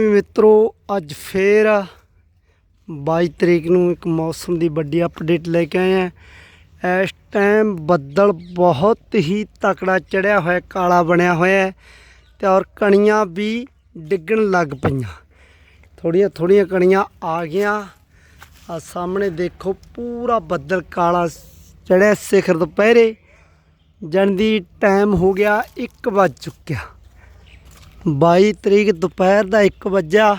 ਮਿੱਤਰੋ, ਅੱਜ ਫੇਰ 22 ਤਰੀਕ ਨੂੰ ਇੱਕ ਮੌਸਮ ਦੀ ਵੱਡੀ ਅਪਡੇਟ ਲੈ ਕੇ ਆਏ ਆ। ਇਸ ਟਾਈਮ ਬੱਦਲ ਬਹੁਤ ਹੀ ਤਕੜਾ ਚੜਿਆ ਹੋਇਆ, ਕਾਲਾ ਬਣਿਆ ਹੋਇਆ ਹੈ ਤੇ ਔਰ ਕਣੀਆਂ ਵੀ ਡਿੱਗਣ ਲੱਗ ਪਈਆਂ। ਥੋੜੀਆਂ ਥੋੜੀਆਂ ਕਣੀਆਂ ਆ ਗਈਆਂ। ਆ ਸਾਹਮਣੇ ਦੇਖੋ, ਪੂਰਾ ਬੱਦਲ ਕਾਲਾ ਚੜਿਆ ਸਿਖਰ ਦੁਪਹਿਰੇ। ਜਣ ਦੀ ਟਾਈਮ ਹੋ ਗਿਆ 1 ਵੱਜ ਚੁੱਕਿਆ। 22 ਤਰੀਕ ਦੁਪਹਿਰ ਦਾ 1 ਵਜਾ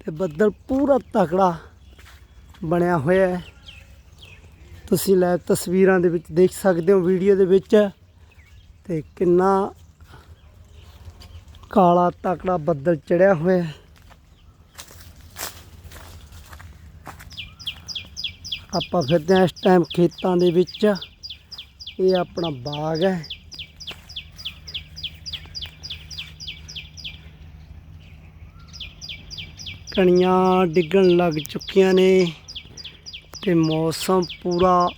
ਤੇ ਬੱਦਲ ਪੂਰਾ ਤਕੜਾ ਬਣਿਆ ਹੋਇਆ ਹੈ। ਤੁਸੀਂ ਲਾਈਵ ਤਸਵੀਰਾਂ ਦੇ ਵਿੱਚ ਦੇਖ ਸਕਦੇ ਹੋ ਵੀਡੀਓ ਦੇ ਵਿੱਚ ਤੇ ਕਿੰਨਾ ਕਾਲਾ ਤਕੜਾ ਬੱਦਲ ਚੜਿਆ ਹੋਇਆ ਹੈ। ਆਪਾਂ ਫਿਰਦੇ ਹਾਂ ਇਸ ਟਾਈਮ ਖੇਤਾਂ ਦੇ ਵਿੱਚ। ਇਹ ਆਪਣਾ ਬਾਗ ਹੈ। ਕਣੀਆਂ ਡਿੱਗਣ ਲੱਗ ਚੁੱਕੀਆਂ ਨੇ ਤੇ ਮੌਸਮ ਪੂਰਾ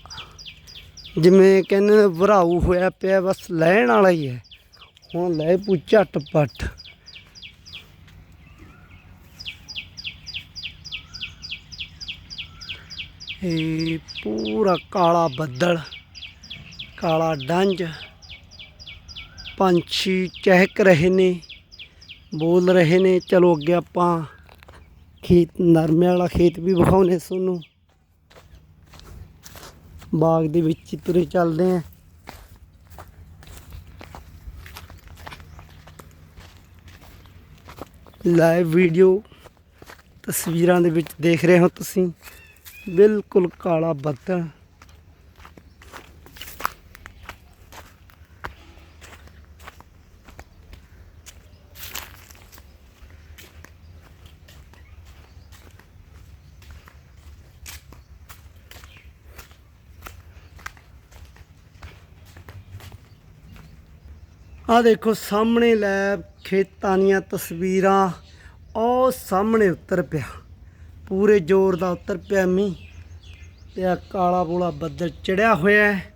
ਜਿਵੇਂ ਕਹਿੰਦੇ ਨੇ ਹੋਇਆ ਪਿਆ, ਬਸ ਲੈਣ ਵਾਲਾ ਹੀ ਹੈ। ਹੁਣ ਲੈ ਪੂ ਝਟਪਟ। ਇਹ ਪੂਰਾ ਕਾਲਾ ਬੱਦਲ, ਕਾਲਾ ਡੰਜ, ਪੰਛੀ ਚਹਿਕ ਰਹੇ ਨੇ, ਬੋਲ ਰਹੇ ਨੇ, ਚਲੋ ਅੱਗੇ ਆਪਾਂ ਖੇਤ, ਨਰਮੇ ਵਾਲਾ ਖੇਤ ਵੀ ਵਿਖਾਉਨੇ ਤੁਹਾਨੂੰ। ਬਾਗ ਦੇ ਵਿੱਚ ਹੀ ਤੁਰੇ ਚੱਲਦੇ ਆਂ। ਲਾਈਵ ਵੀਡੀਓ ਤਸਵੀਰਾਂ ਦੇ ਵਿੱਚ ਦੇਖ ਰਹੇ ਹੋ ਤੁਸੀਂ। ਬਿਲਕੁਲ ਕਾਲਾ ਬੱਦਲ। ਆ ਦੇਖੋ ਸਾਹਮਣੇ ਲੈ ਖੇਤਾਂ ਦੀਆਂ ਤਸਵੀਰਾਂ, ਉਹ ਸਾਹਮਣੇ ਉੱਤਰ ਪਿਆ। ਪੂਰੇ ਜ਼ੋਰ ਦਾ ਉੱਤਰ ਪਿਆ ਮੀਂਹ ਤੇ ਆ ਕਾਲਾ ਬੋਲਾ ਬੱਦਲ ਚੜਿਆ ਹੋਇਆ ਹੈ।